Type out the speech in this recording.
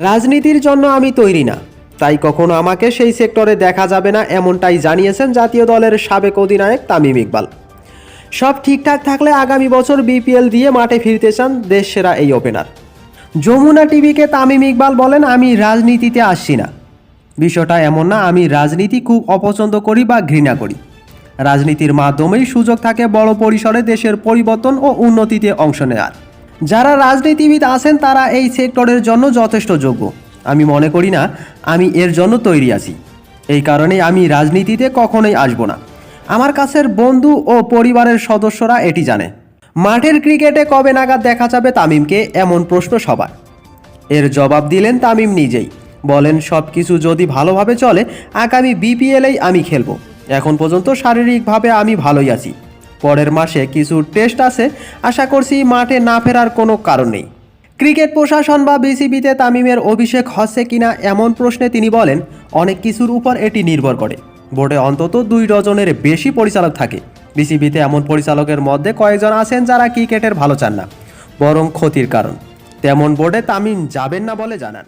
রাজনীতির জন্য আমি তৈরি না। তাই কখনো আমাকে সেই সেক্টরে দেখা যাবে না এমনটাই জানিয়েছেন জাতীয় দলের সাবেক অধিনায়ক তামিম ইকবাল। সব ঠিকঠাক থাকলে আগামী বছর বিপিএল দিয়ে মাঠে ফিরতে চান দেশ সেরা এই ওপেনার। যমুনা টিভিকে তামিম ইকবাল বলেন, আমি রাজনীতিতে আসছি না। বিষয়টা এমন না, আমি রাজনীতি খুব অপছন্দ করি বা ঘৃণা করি। রাজনীতির মাধ্যমেই সুযোগ থাকে বড় পরিসরে দেশের পরিবর্তন ও উন্নতিতে অংশ নেওয়ার যারা রাজনীতিবিদ আছেন, তারা এই সেক্টরের জন্য যথেষ্ট যোগ্য। আমি মনে করি না, আমি এর জন্য তৈরি আছি। এই কারণে আমি রাজনীতিতে কখনোই আসব না। আমার কাছের বন্ধু ও পরিবারের সদস্যরা এটি জানে। মাঠের ক্রিকেটে কবে নাগাদ দেখা যাবে তামিমকে, এমন প্রশ্ন সবার। এর জবাব দিলেন তামিম নিজেই। বলেন সব কিছু যদি ভালোভাবে চলে, আগামী বিপিএলেই আমি খেলব। এখন পর্যন্ত শারীরিকভাবে আমি ভালোই আছি। পরের মাসে কিছু টেস্ট আছে, আশা করছি মাঠে না ফেরার কোনো কারণ নেই। ক্রিকেট প্রশাসন বা বিসিবিতে তামিমের অভিষেক হচ্ছে কিনা এমন প্রশ্নে তিনি বলেন, অনেক কিছুর উপর এটি নির্ভর করে। বোর্ডে অন্তত দুই ডজনের বেশি পরিচালক থাকে। বিসিবিতে এমন পরিচালকের মধ্যে কয়েকজন আছেন যারা ক্রিকেটের ভালো চান না, বরং ক্ষতির কারণ। তেমন বোর্ডে তামিম যাবেন না বলে জানান।